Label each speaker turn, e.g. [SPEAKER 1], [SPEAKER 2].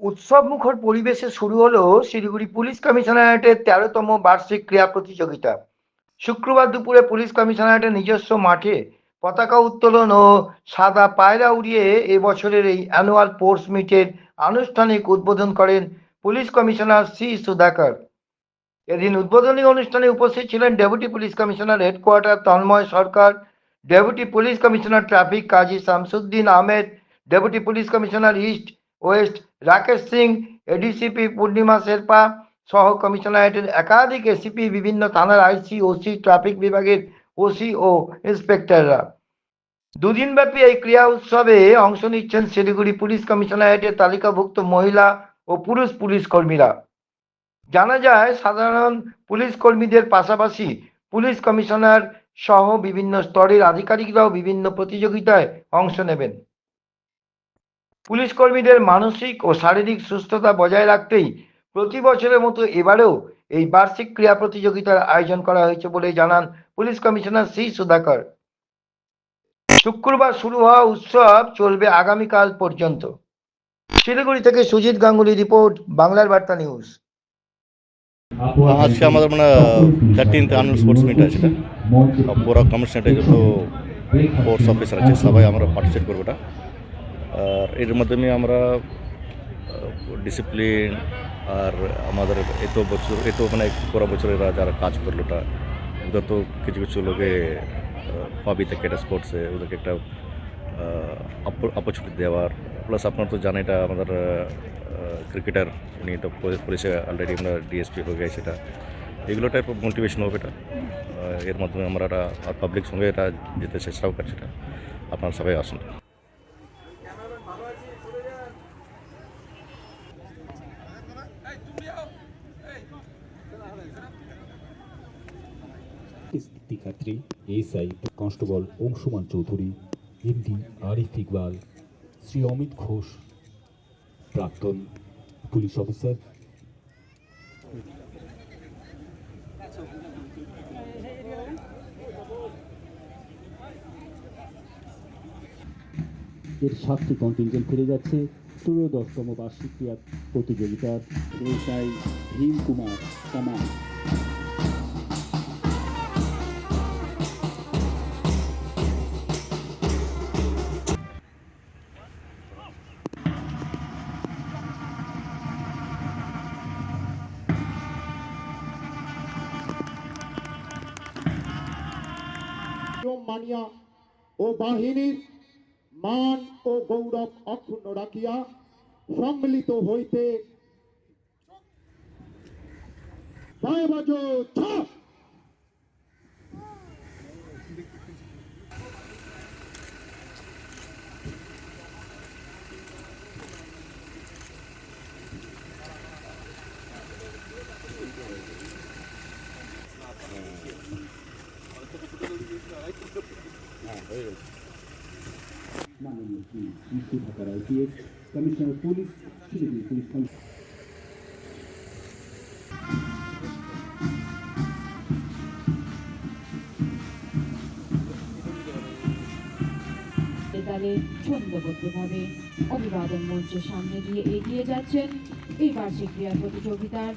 [SPEAKER 1] উৎসব মুখর পরিবেশে শুরু হলো শিলিগুড়ি পুলিশ কমিশনারেটের তেরোতম বার্ষিক ক্রীড়া প্রতিযোগিতা। শুক্রবার দুপুরে পুলিশ কমিশনারেটের নিজস্ব মাঠে পতাকা উত্তোলন ও সাদা পায়রা উড়িয়ে এবছরের এই অ্যানুয়াল স্পোর্টস মিটের আনুষ্ঠানিক উদ্বোধন করেন পুলিশ কমিশনার সি সুধাকর। এদিন উদ্বোধনী অনুষ্ঠানে উপস্থিত ছিলেন deputy police commissioner headquarter Tanmoy Sarkar, deputy police commissioner traffic Kazi Shamsuddin Ahmed, deputy police commissioner east west Rakesh Singh ADCP Purnima Sherpa সহ কমিশনারেটের একাধিক এসিপি বিভিন্ন থানার আইসি ওসি ট্রাফিক বিভাগের ওসি ও ইন্সপেক্টররা। দুদিনব্যাপী এই ক্রীড়া উৎসবে অংশ নিচ্ছেন শিলিগুড়ি পুলিশ কমিশনারেটের তালিকাভুক্ত মহিলা ও পুরুষ পুলিশ কর্মীরা। জানা যায়, সাধারণ পুলিশ কর্মীদের পাশাপাশি পুলিশ কমিশনার সহ বিভিন্ন স্তরের আধিকারিকরাও বিভিন্ন প্রতিযোগিতায় অংশ নেবেন। পুলিশ কর্মীদের মানসিক ও শারীরিক সুস্থতা বজায় রাখতেই প্রতি বছরের মতো এবারেও এই বার্ষিক ক্রীড়া প্রতিযোগিতার আয়োজন করা হয়েছে বলে জানান পুলিশ কমিশনার সি সুধাকর। শুক্রবার শুরু হওয়া উৎসব চলবে আগামীকাল পর্যন্ত। শিলিগুড়ি থেকে সুজিত গাঙ্গুলি রিপোর্ট, বাংলার বার্তা নিউজ।
[SPEAKER 2] আজকে আমাদের মানে থার্টিনথ অ্যানুয়াল স্পোর্টস মিট আছে পুরো কমিশনারে যত অফিসার আছে, সবাই আমরা পার্টিসিপেট করব আর এর মাধ্যমে আমরা ডিসিপ্লিন আর আমাদের এত বছর, এত মানে পুরো বছর এরা যারা কাজ করল ওটা। যত কিছু কিছু লোকে হবি থাকে এটা স্পোর্টসে ওদেরকে একটা অপরচুনিটি দেওয়ার। প্লাস আপনার তো জানেন এটা আমাদের ক্রিকেটার উনি তো পুলিশে অলরেডি আমরা ডিএসপি হয়ে গেছে সেটা। এগুলো টাইপ মোটিভেশন হবে এটা। এর মাধ্যমে আমরা এটা পাবলিক সঙ্গে এটা যেতে চেষ্টাও করছি এটা আপনারা সবাই আসুন।
[SPEAKER 3] স্থিতিক্ষেত্রে SI constable Anshuman Chowdhury MD Arif Iqbal Shri Amit Ghosh প্রাক্তন পুলিশ অফিসার। এর সাতটি কন্টিনজেন্ট ফিরে যাচ্ছে ত্রয়োদশতম বার্ষিক ক্রীড়া প্রতিযোগিতার ভীম কুমার কামাল।
[SPEAKER 4] মানিয়া ও বাহিনীর মান ও গৌরব অক্ষুণ্ণ রাখিয়া সম্মিলিত হইতে ছয় বাজো ছ।
[SPEAKER 3] মাননীয় শ্রী
[SPEAKER 5] তালে ছন্দবদ্ধভাবে অভিবাদন মঞ্চের সামনে দিয়ে এগিয়ে যাচ্ছেন এই বার্ষিক ক্রীড়া প্রতিযোগিতার